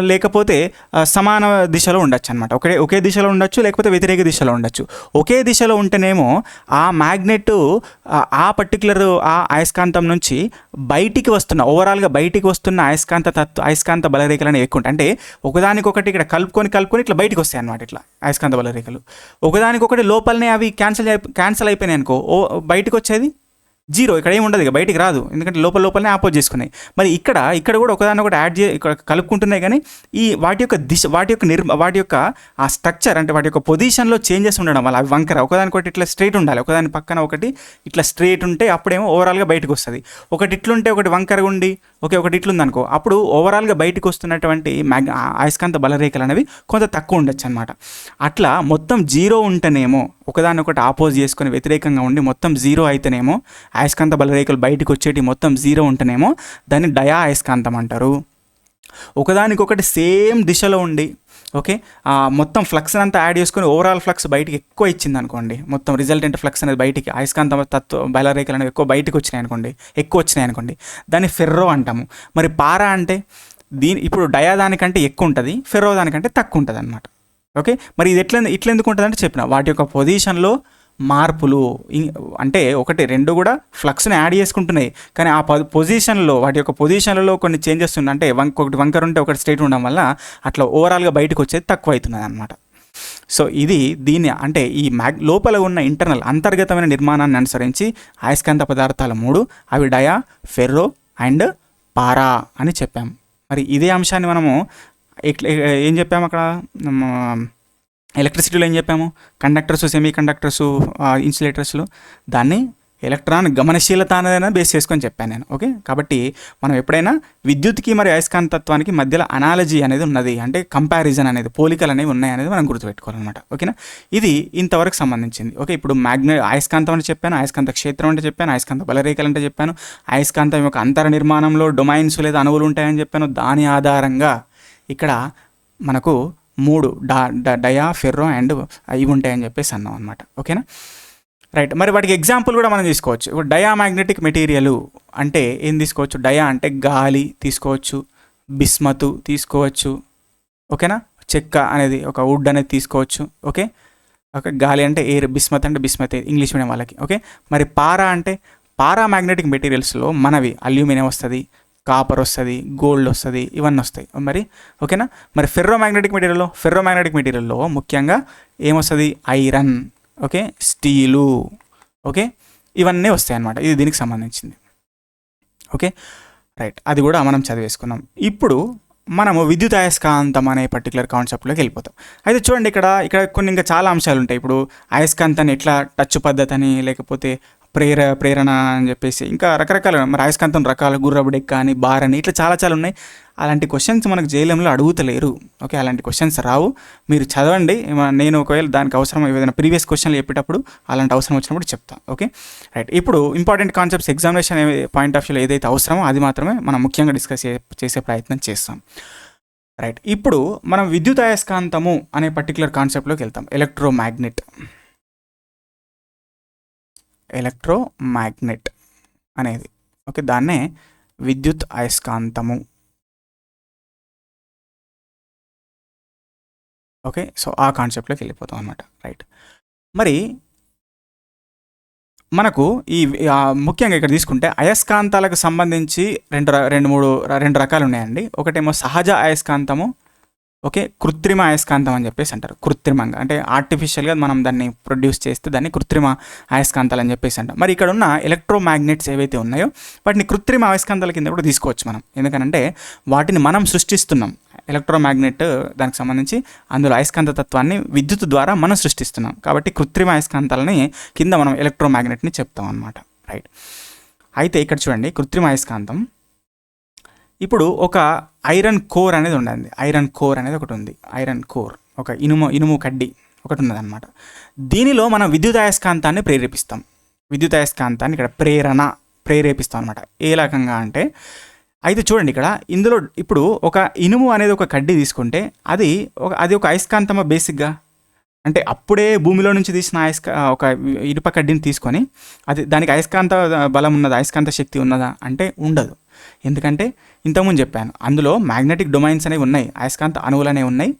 లేకపోతే సమాన దిశలో ఉండొచ్చు అనమాట ఒకే ఒకే దిశలో ఉండొచ్చు లేకపోతే వ్యతిరేక దిశలో ఉండొచ్చు. ఒకే దిశలో ఉంటేనేమో ఆ మ్యాగ్నెట్ ఆ- ఆ పర్టికులర్ ఆ అయస్కాంతం నుంచి బయటికి వస్తున్న ఓవరాల్గా బయటికి వస్తున్న అయస్కాంత తత్వ అయస్కాంత బలరేఖలు అనేవి ఎక్కువ ఉంటాయి. అంటే ఒకదానికొకటి ఇక్కడ కలుపుకొని కలుపుకొని ఇట్లా బయటికి వస్తాయి అనమాట ఇట్లా అయస్కాంత బలరేఖలు. ఒకదానికొకటి లోపలనే అవి క్యాన్సిల్ క్యాన్సిల్ అయిపోయినాయి అనుకో. ఓ బయటకు వచ్చేది జీరో ఇక్కడ ఏమి ఉండదు ఇక బయటికి రాదు. ఎందుకంటే లోపల లోపలనే ఆపోజ్ చేసుకున్నాయి. మరి ఇక్కడ ఇక్కడ కూడా ఒకదాన్ని ఒకటి యాడ్ చే ఇక్కడ కలుపుకుంటున్నాయి కానీ ఈ వాటి యొక్క దిశ వాటి యొక్క నిర్మ వాటి యొక్క ఆ స్ట్రక్చర్ అంటే వాటి యొక్క పొజిషన్లో చేంజెస్ ఉండడం వల్ల అవి వంకర. ఒకదానికొకటి ఇట్లా స్ట్రైట్ ఉండాలి. ఒకదాని పక్కన ఒకటి ఇట్లా స్ట్రైట్ ఉంటే అప్పుడేమో ఓవరాల్గా బయటకు వస్తుంది. ఒకటి ఇట్లుంటే ఒకటి వంకరగా ఉండి ఓకే ఒకటి ఇట్లుంది అనుకో అప్పుడు ఓవరాల్గా బయటకు వస్తున్నటువంటి మ్యాగ్ అయస్కాంత బలరేఖలు అనేవి కొంత తక్కువ ఉండొచ్చు అనమాట అట్లా మొత్తం జీరో ఉంటేనేమో ఒకదానొకటి ఆపోజ్ చేసుకొని వ్యతిరేకంగా ఉండి మొత్తం జీరో అయితేనేమో అయస్కాంత బలరేఖలు బయటకు వచ్చేటి మొత్తం జీరో ఉంటేనేమో దాన్ని డయా అయస్కాంతం అంటారు. ఒకదానికొకటి సేమ్ దిశలో ఉండి ఓకే మొత్తం ఫ్లక్స్ అంతా యాడ్ చేసుకొని ఓవరాల్ ఫ్లక్స్ బయటికి ఎక్కువ ఇచ్చింది అనుకోండి మొత్తం రిజల్టెంట్ ఫ్లక్స్ అనేది బయటికి అయస్కాంత తత్వ బలరేఖలు అనేవి ఎక్కువ బయటకు వచ్చినాయి అనుకోండి ఎక్కువ వచ్చినాయి అనుకోండి దాన్ని ఫెర్రో అంటాము. మరి పారా అంటే దీని ఇప్పుడు డయా దానికంటే ఎక్కువ ఉంటుంది ఫెర్రో దానికంటే తక్కువ ఉంటుంది అనమాట ఓకే? మరి ఇది ఎట్లా ఇట్లా ఎందుకు ఉంటుందంటే చెప్పిన వాటి యొక్క పొజిషన్లో మార్పులు అంటే ఒకటి రెండు కూడా ఫ్లక్స్ని యాడ్ చేసుకుంటున్నాయి. కానీ ఆ పొజిషన్లో వాటి యొక్క పొజిషన్లలో కొన్ని చేంజెస్ ఉన్నాయి అంటే వంక ఒకటి వంకర ఉంటే ఒకటి స్ట్రైట్ ఉండడం వల్ల అట్లా ఓవరాల్గా బయటకు వచ్చేది తక్కువ అవుతున్నది అనమాట సో ఇది దీని అంటే ఈ మ్యాగ్ లోపల ఉన్న ఇంటర్నల్ అంతర్గతమైన నిర్మాణాన్ని అనుసరించి అయస్కాంత పదార్థాలు మూడు అవి డయా ఫెర్రో అండ్ పారా అని చెప్పాం. మరి ఇదే అంశాన్ని మనము ఏం చెప్పాము అక్కడ? ఎలక్ట్రిసిటీలో ఏం చెప్పాము? కండక్టర్స్ సెమీ కండక్టర్స్ ఇన్సులేటర్స్లో. దాన్ని ఎలక్ట్రాన్ గమనశీలత అనేదైనా బేస్ చేసుకొని చెప్పాను నేను ఓకే? కాబట్టి మనం ఎప్పుడైనా విద్యుత్కి మరి అయస్కాంతత్వానికి మధ్యలో అనాలజీ అనేది ఉన్నది. అంటే కంపారిజన్ అనేది పోలికలు అనేవి ఉన్నాయి అనేది మనం గుర్తుపెట్టుకోవాలన్నమాట ఓకేనా? ఇది ఇంతవరకు సంబంధించింది ఓకే? ఇప్పుడు మ్యాగ్నె అయస్కాంతం అంటే చెప్పాను అయస్కాంత క్షేత్రం అంటే చెప్పాను అయస్కాంత బలరేఖలు అంటే చెప్పాను అయస్కాంతం యొక్క అంతర నిర్మాణంలో డొమైన్స్ లేదా అణువులు ఉంటాయని చెప్పాను. దాని ఆధారంగా ఇక్కడ మనకు మూడు డా డయా ఫెర్రో అండ్ ఇవి ఉంటాయని చెప్పేసి అన్నాం అనమాట ఓకేనా? రైట్. మరి వాటికి ఎగ్జాంపుల్ కూడా మనం తీసుకోవచ్చు. ఇప్పుడు డయామాగ్నెటిక్ మెటీరియల్ అంటే ఏం తీసుకోవచ్చు? డయా అంటే గాలి తీసుకోవచ్చు బిస్మతు తీసుకోవచ్చు ఓకేనా? చెక్క అనేది ఒక వుడ్ అనేది తీసుకోవచ్చు ఓకే? ఓకే గాలి అంటే ఎయిర్ బిస్మత్ అంటే బిస్మత్ ఇంగ్లీష్ మీడియం వాళ్ళకి ఓకే? మరి పారా అంటే పారా మ్యాగ్నెటిక్ మెటీరియల్స్లో మనవి అల్యూమినియం వస్తుంది కాపర్ వస్తుంది గోల్డ్ వస్తుంది ఇవన్నీ వస్తాయి. మరి ఓకేనా? మరి ఫెర్రో మ్యాగ్నెటిక్ మెటీరియల్లో ఫెర్రో మ్యాగ్నెటిక్ మెటీరియల్లో ముఖ్యంగా ఏమొస్తుంది? Iron okay? Steel okay? ఇవన్నీ వస్తాయి అన్నమాట. ఇది దీనికి సంబంధించింది. ఓకే? రైట్. అది కూడా మనం చదివేసుకున్నాం. ఇప్పుడు మనము విద్యుత్ అయస్కాంతం అనే పర్టికులర్ కాన్సెప్ట్లోకి వెళ్ళిపోతాం. అయితే చూడండి ఇక్కడ ఇక్కడ కొన్ని ఇంకా చాలా అంశాలు ఉంటాయి ఇప్పుడు అయస్కాంతాన్ని ఎట్లా టచ్ పద్ధతి అని లేకపోతే ప్రేర ప్రేరణ అని చెప్పేసి ఇంకా రకరకాల రాయస్కాంతం అయస్కాంతం రకాలు గుర్రపు కానీ బార్ అని ఇట్లా చాలా చాలా ఉన్నాయి. అలాంటి క్వశ్చన్స్ మనకు జైలంలో అడుగుతలేరు. ఓకే అలాంటి క్వశ్చన్స్ రావు. మీరు చదవండి. నేను ఒకవేళ దానికి అవసరం ఏదైనా ప్రీవియస్ క్వశ్చన్లు చెప్పేటప్పుడు అలాంటి అవసరం వచ్చినప్పుడు చెప్తా. ఓకే? రైట్ ఇప్పుడు important concepts examination point of వ్యూలో ఏదైతే అవసరమో అది మాత్రమే మనం ముఖ్యంగా డిస్కస్ చేసే ప్రయత్నం చేస్తాం. రైట్ ఇప్పుడు మనం విద్యుత్ అయస్కాంతము అనే పర్టికులర్ కాన్సెప్ట్లోకి వెళ్తాం. ఎలక్ట్రోమాగ్నెట్ ఎలక్ట్రోమాగ్నెట్ అనేది. ఓకే దాన్నే విద్యుత్ అయస్కాంతము. ఓకే సో ఆ కాన్సెప్ట్లోకి వెళ్ళిపోతాం అనమాట రైట్. మరి మనకు ఈ ముఖ్యంగా ఇక్కడ తీసుకుంటే అయస్కాంతాలకు సంబంధించి రెండు రెండు మూడు రెండు రకాలు ఉన్నాయండి. ఒకటేమో సహజ అయస్కాంతము ఓకే కృత్రిమ అయస్కాంతం అని చెప్పేసి అంటారు. కృత్రిమంగా. అంటే ఆర్టిఫిషియల్గా మనం దాన్ని ప్రొడ్యూస్ చేస్తే దాన్ని కృత్రిమ అయస్కాంతాలు అని చెప్పేసి అంటాం. మరి ఇక్కడ ఉన్న ఎలక్ట్రోమాగ్నెట్స్ ఏవైతే ఉన్నాయో వాటిని కృత్రిమ అయస్కాంతాల కింద కూడా తీసుకోవచ్చు మనం. ఎందుకనంటే వాటిని మనం సృష్టిస్తున్నాం. ఎలక్ట్రోమాగ్నెట్ దానికి సంబంధించి అందులో అయస్కాంత తత్వాన్ని విద్యుత్ ద్వారా మనం సృష్టిస్తున్నాం. కాబట్టి కృత్రిమ అయస్కాంతాలని కింద మనం ఎలక్ట్రోమాగ్నెట్ని చెప్తాం అనమాట రైట్ అయితే ఇక్కడ చూడండి కృత్రిమ అయస్కాంతం. ఇప్పుడు ఒక ఐరన్ కోర్ అనేది ఉండండి. ఐరన్ కోర్ అనేది ఒకటి ఉంది. Iron core. ఒక ఇనుము ఇనుము కడ్డి ఒకటి ఉన్నది అనమాట దీనిలో మనం విద్యుత్ అయస్కాంతాన్ని ప్రేరేపిస్తాం. విద్యుత్ అయస్కాంతాన్ని ఇక్కడ ప్రేరణ ప్రేరేపిస్తాం అనమాట ఏ రకంగా అంటే అయితే చూడండి ఇక్కడ ఇందులో ఇప్పుడు ఒక ఇనుము అనేది ఒక కడ్డీ తీసుకుంటే అది ఒక అది ఒక అయస్కాంతమా బేసిక్గా? అంటే అప్పుడే భూమిలో నుంచి తీసిన అయస్కా ఒక ఇనుప కడ్డీని తీసుకొని అది దానికి అయస్కాంత బలం ఉన్నదా అయస్కాంత శక్తి ఉన్నదా అంటే ఉండదు. ఎందుకంటే ఇంతకుముందు చెప్పాను అందులో మ్యాగ్నెటిక్ డొమైన్స్ అనేవి ఉన్నాయి అయస్కాంత అణువులు అనేవి ఉన్నాయి.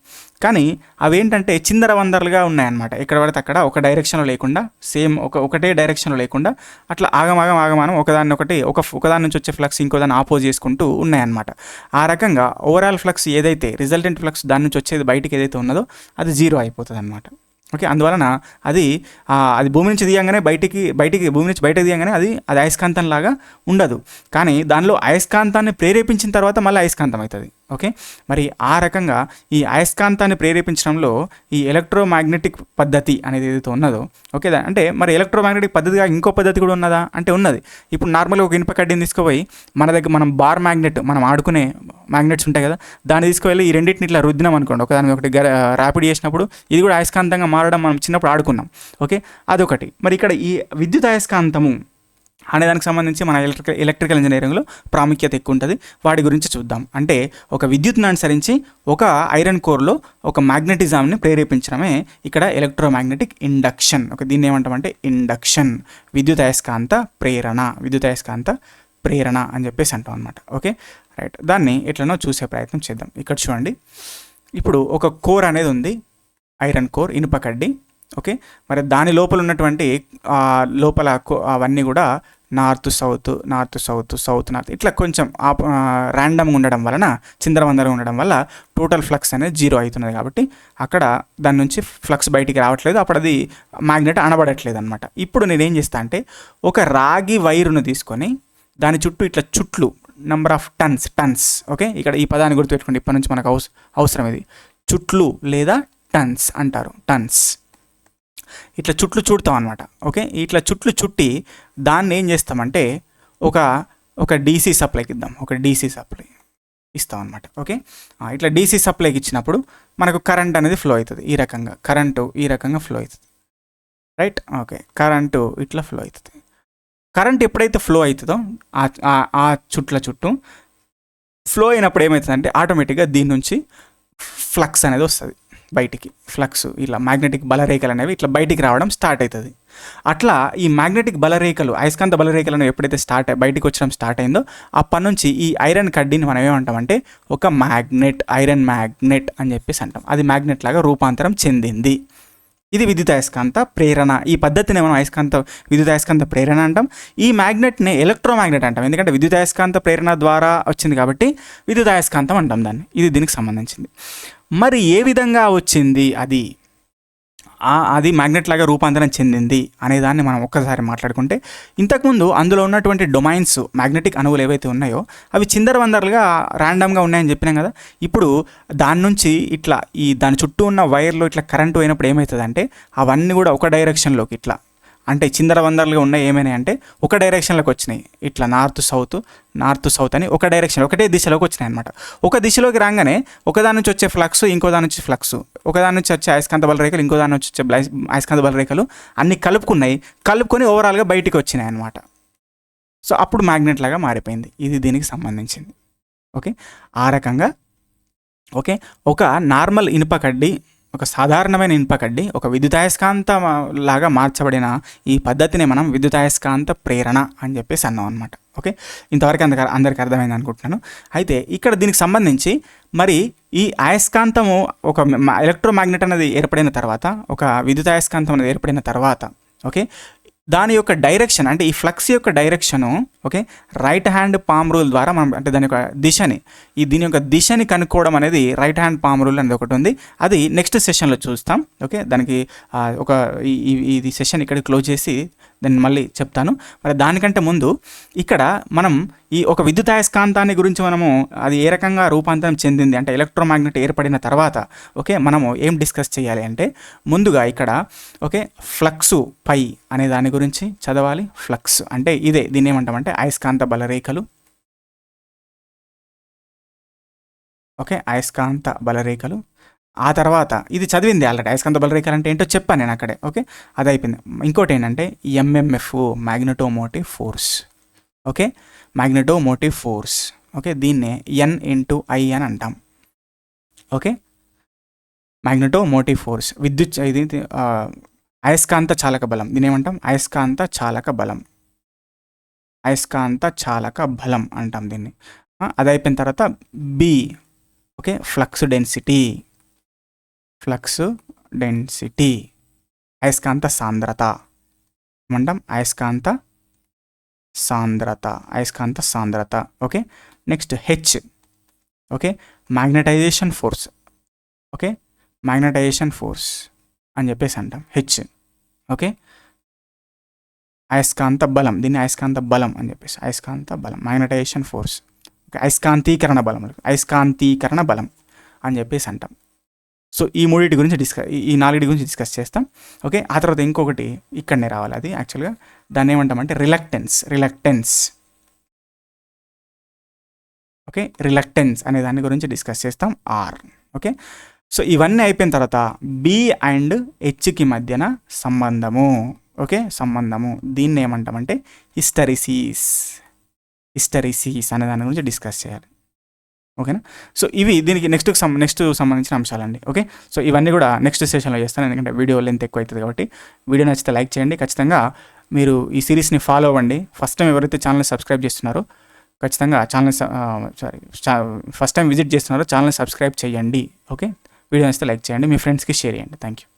కానీ అవేంటంటే చిందర వందరలుగా ఉన్నాయన్నమాట. ఎక్కడ పడితే అక్కడ ఒక డైరెక్షన్లో లేకుండా సేమ్ ఒక ఒకటే డైరెక్షన్లో లేకుండా అట్లా ఆగమాగం ఆగమానం ఒకదాన్ని ఒకటి ఒక ఒకదాని నుంచి వచ్చే ఫ్లక్స్ ఇంకో దాన్ని ఆపోజ్ చేసుకుంటూ ఉన్నాయన్నమాట. ఆ రకంగా ఓవరాల్ ఫ్లక్స్ ఏదైతే రిజల్టెంట్ ఫ్లక్స్ దాని నుంచి వచ్చేది బయటికి ఏదైతే ఉన్నదో అది జీరో అయిపోతుంది అనమాట ఓకే అందువలన అది అది భూమి నుంచి దిగంగానే బయటికి బయటికి భూమి నుంచి బయటకు దిగంగానే అది అది అయస్కాంతం లాగా ఉండదు. కానీ దానిలో అయస్కాంతాన్ని ప్రేరేపించిన తర్వాత మళ్ళీ అయస్కాంతం అవుతుంది. ఓకే? మరి ఆ రకంగా ఈ అయస్కాంతాన్ని ప్రేరేపించడంలో ఈ ఎలక్ట్రోమాగ్నెటిక్ పద్ధతి అనేది ఏదైతే ఉన్నదో ఓకే అంటే మరి ఎలక్ట్రోమాగ్నెటిక్ పద్ధతిగా ఇంకో పద్ధతి కూడా ఉన్నదా? అంటే ఉన్నది. ఇప్పుడు నార్మల్గా ఒక ఇనుప కడ్డీని తీసుకుపోయి మన దగ్గర మనం బార్ మ్యాగ్నెట్ మనం ఆడుకునే మ్యాగ్నెట్స్ ఉంటాయి కదా దాన్ని తీసుకువెళ్ళి ఈ రెండింటిని ఇట్లా రుద్దినాం అనుకోండి. ఒకదాని ఒకటి ర్యాపిడ్ చేసినప్పుడు ఇది కూడా అయస్కాంతంగా మారడం మనం చిన్నప్పుడు ఆడుకున్నాం. ఓకే? అదొకటి. మరి ఇక్కడ ఈ విద్యుత్ అయస్కాంతము అనే దానికి సంబంధించి మన ఎలక్ట్రికల్ ఎలక్ట్రికల్ ఇంజనీరింగ్లో ప్రాముఖ్యత ఎక్కువ ఉంటుంది వాటి గురించి చూద్దాం. అంటే ఒక విద్యుత్ను అనుసరించి ఒక ఐరన్ కోర్లో ఒక మ్యాగ్నెటిజాన్ని ప్రేరేపించడమే ఇక్కడ ఎలక్ట్రోమాగ్నెటిక్ ఇండక్షన్. ఒక దీన్ని ఏమంటామంటే ఇండక్షన్. విద్యుత్ అయస్కాంత ప్రేరణ. విద్యుత్ అయస్కాంత ప్రేరణ అని చెప్పేసి అంటాం అనమాట ఓకే? రైట్. దాన్ని ఎట్లనో చూసే ప్రయత్నం చేద్దాం. ఇక్కడ చూడండి. ఇప్పుడు ఒక కోర్ అనేది ఉంది. ఐరన్ కోర్ ఇనుప కడ్డి. ఓకే? మరి దాని లోపల ఉన్నటువంటి లోపల అవన్నీ కూడా north south north south south north ఇట్లా కొంచెం ర్యాండమ్గా ఉండడం వలన చిందరవందరగా ఉండడం వల్ల టోటల్ ఫ్లక్స్ అనేది జీరో అవుతున్నది కాబట్టి అక్కడ దాని నుంచి ఫ్లక్స్ బయటికి రావట్లేదు. అప్పుడు అది మ్యాగ్నెట్ అనబడట్లేదు అనమాట ఇప్పుడు నేను ఏం చేస్తా అంటే ఒక రాగి వైరును తీసుకొని దాని చుట్టూ ఇట్లా చుట్లు number of turns turns okay? ఇక్కడ ఈ పదాన్ని గుర్తుపెట్టుకోండి. ఇప్పటి నుంచి మనకు అవస అవసరం ఇది. చుట్లు లేదా టన్స్ అంటారు. టన్స్ ఇట్లా చుట్లు చుడతాం అనమాట ఓకే? ఇట్లా చుట్లు చుట్టి దాన్ని ఏం చేస్తామంటే ఒక ఒక డీసీ సప్లైకి ఇద్దాం ఒక డీసీ సప్లై ఇస్తాం అనమాట ఓకే? ఇట్లా డీసీ సప్లైకి ఇచ్చినప్పుడు మనకు కరెంట్ అనేది ఫ్లో అవుతుంది ఈ రకంగా కరెంటు ఈ రకంగా ఫ్లో అవుతుంది రైట్ ఓకే కరెంటు ఇట్లా ఫ్లో అవుతుంది. కరెంట్ ఎప్పుడైతే ఫ్లో అవుతుందో ఆ- ఆ చుట్ల చుట్టూ ఫ్లో అయినప్పుడు ఏమవుతుందంటే ఆటోమేటిక్గా దీని నుంచి ఫ్లక్స్ అనేది వస్తుంది. బయటికి ఫ్లక్స్ ఇలా మ్యాగ్నెటిక్ బలరేఖలు అనేవి ఇట్లా బయటికి రావడం స్టార్ట్ అవుతుంది అట్లా ఈ మ్యాగ్నెటిక్ బలరేఖలు అయస్కాంత బలరేఖలు అనేవి ఎప్పుడైతే స్టార్ట్ బయటికి వచ్చడం స్టార్ట్ అయిందో అప్పటి నుంచి ఈ ఐరన్ కడ్డీని మనం ఏమంటామంటే ఒక మ్యాగ్నెట్ ఐరన్ మ్యాగ్నెట్ అని చెప్పేసి అంటాం. అది మ్యాగ్నెట్ లాగా రూపాంతరం చెందింది. ఇది విద్యుత్ అయస్కాంత ప్రేరణ. ఈ పద్ధతిని మనం అయస్కాంత విద్యుత్ అయస్కాంత ప్రేరణ అంటాం. ఈ మ్యాగ్నెట్ని ఎలక్ట్రోమాగ్నెట్ అంటాం. ఎందుకంటే విద్యుత్ అయస్కాంత ప్రేరణ ద్వారా వచ్చింది కాబట్టి విద్యుత్ అయస్కాంతం అంటాం దాన్ని. ఇది దీనికి సంబంధించింది. మరి ఏ విధంగా వచ్చింది అది? అది మ్యాగ్నెట్ లాగా రూపాంతరం చెందింది అనే దాన్ని మనం ఒక్కసారి మాట్లాడుకుంటే ఇంతకుముందు అందులో ఉన్నటువంటి డొమైన్స్ మ్యాగ్నెటిక్ అణువులు ఏవైతే ఉన్నాయో అవి చిందరవందరలుగా ర్యాండమ్గా ఉన్నాయని చెప్పినాం కదా. ఇప్పుడు దాని నుంచి ఇట్లా ఈ దాని చుట్టూ ఉన్న వైర్లో ఇట్లా కరెంటు పోయినప్పుడు ఏమవుతుందంటే అవన్నీ కూడా ఒక డైరెక్షన్లోకి ఇట్లా అంటే చిందరవందరలుగా ఉన్నాయి ఏమైనాయి అంటే ఒక డైరెక్షన్లోకి వచ్చినాయి. ఇట్లా నార్త్ సౌత్ నార్త్ సౌత్ అని ఒక డైరెక్షన్ ఒకటే దిశలోకి వచ్చినాయి అనమాట ఒక దిశలోకి రాగానే ఒకదాని నుంచి వచ్చే ఫ్లక్స్ ఇంకో దాని నుంచి ఫ్లక్స్ ఒకదాని నుంచి వచ్చే అయస్కాంత బల రేఖలు ఇంకో దాని నుంచి వచ్చే అయస్కాంత బల రేఖలు కలుపుకున్నాయి. కలుపుకొని ఓవరాల్గా బయటికి వచ్చినాయి అనమాట సో అప్పుడు మ్యాగ్నెట్ లాగా మారిపోయింది. ఇది దీనికి సంబంధించింది. ఓకే? ఆ రకంగా ఓకే? ఒక నార్మల్ ఇనుప కడ్డీ ఒక సాధారణమైన ఇనుపకడ్డి ఒక విద్యుతాయస్కాంత లాగా మార్చబడిన ఈ పద్ధతిని మనం విద్యుతాయస్కాంత ప్రేరణ అని చెప్పేసి అన్నాం అనమాట ఓకే? ఇంతవరకు అందరికి అందరికి అర్థమైంది అనుకుంటున్నాను. అయితే ఇక్కడ దీనికి సంబంధించి మరి ఈ అయస్కాంతము ఒక ఎలక్ట్రోమాగ్నెట్ అనేది ఏర్పడిన తర్వాత ఒక విద్యుతాయస్కాంతం అనేది ఏర్పడిన తర్వాత ఓకే? దాని యొక్క డైరెక్షన్ అంటే ఈ ఫ్లక్స్ యొక్క direction okay right hand palm rule ద్వారా మనం అంటే దాని యొక్క దిశని ఈ దీని యొక్క దిశని కనుక్కోవడం అనేది రైట్ హ్యాండ్ పామ్ రూల్ అనేది ఒకటి ఉంది. అది నెక్స్ట్ సెషన్లో చూస్తాం ఓకే దానికి ఒక ఈ- ఈ- ఇది సెషన్ ఇక్కడ క్లోజ్ చేసి దాన్ని మళ్ళీ చెప్తాను. మరి దానికంటే ముందు ఇక్కడ మనం ఈ ఒక విద్యుత్ అయస్కాంతాన్ని గురించి మనము అది ఏ రకంగా రూపాంతరం చెందింది అంటే ఎలక్ట్రోమాగ్నెట్ ఏర్పడిన తర్వాత ఓకే మనము ఏం డిస్కస్ చేయాలి అంటే ముందుగా ఇక్కడ ఓకే ఫ్లక్సు పై అనే దాని గురించి చదవాలి. ఫ్లక్స్ అంటే ఇదే దీన్ని ఏమంటామంటే అయస్కాంత బలరేఖలు. ఓకే అయస్కాంత బలరేఖలు. ఆ తర్వాత ఇది చదివింది ఆల్రెడీ. అయస్కాంత బలరేఖలు అంటే ఏంటో చెప్పాను నేను అక్కడే ఓకే? అది అయిపోయింది. ఇంకోటి ఏంటంటే MMF magnetomotive force okay? Magnetomotive force okay? దీన్నే ఎన్ ఇంటూ ఐ అని అంటాం. ఓకే? మ్యాగ్నెటోమోటివ్ ఫోర్స్ విద్యుత్ ఇది అయస్కాంత చాలక బలం. దీని ఏమంటాం? అయస్కాంత చాలక బలం. అయస్కాంత చాలక బలం అంటాం దీన్ని. అది అయిపోయిన తర్వాత B okay? Flux density. Flux density. అయస్కాంత సాంద్రత. ఏమంటాం అయస్కాంత సాంద్రత. అయస్కాంత సాంద్రత. Okay? Next H okay? Magnetization force. Okay? Magnetization force అని చెప్పేసి అంటాం. H okay? అయస్కాంత బలం. దీన్ని అయస్కాంత బలం అని చెప్పేసి. అయస్కాంత బలం. Magnetisation force. ఓకే? అయస్కాంతీకరణ బలం. అయస్కాంతీకరణ బలం అని చెప్పేసి అంటాం. సో ఈ మూడింటి గురించి డిస్కస్ ఈ నాలుగిటి గురించి డిస్కస్ చేస్తాం. ఓకే ఆ తర్వాత ఇంకొకటి ఇక్కడనే రావాలి అది యాక్చువల్గా దాన్ని ఏమంటామంటే రిలక్టెన్స్ రిలక్టెన్స్ ఓకే రిలక్టెన్స్ అనే దాని గురించి డిస్కస్ చేస్తాం. ఆర్ ఓకే సో ఇవన్నీ అయిపోయిన తర్వాత బి అండ్ హెచ్కి మధ్యన సంబంధము. ఓకే సంబంధము. దీన్ని ఏమంటామంటే హిస్టరిసీస్ హిస్టరిసీస్ అనే దాని గురించి డిస్కస్ చేయాలి. ఓకేనా? సో ఇవి దీనికి నెక్స్ట్ నెక్స్ట్ సంబంధించిన అంశాలండి. ఓకే? సో ఇవన్నీ కూడా నెక్స్ట్ సెషన్లో చేస్తాను. ఎందుకంటే వీడియో లెంత్ ఎక్కువ అవుతుంది కాబట్టి వీడియో నచ్చితే లైక్ చేయండి. ఖచ్చితంగా మీరు ఈ సిరీస్ని ఫాలో అవ్వండి. ఫస్ట్ టైం ఎవరైతే ఛానల్ సబ్స్క్రైబ్ చేస్తున్నారో ఖచ్చితంగా channel sorry first time visit చేస్తున్నారో ఛానల్ సబ్స్క్రైబ్ చేయండి. ఓకే? వీడియో నచ్చితే లైక్ చేయండి. మీ ఫ్రెండ్స్కి షేర్ చేయండి. Thank you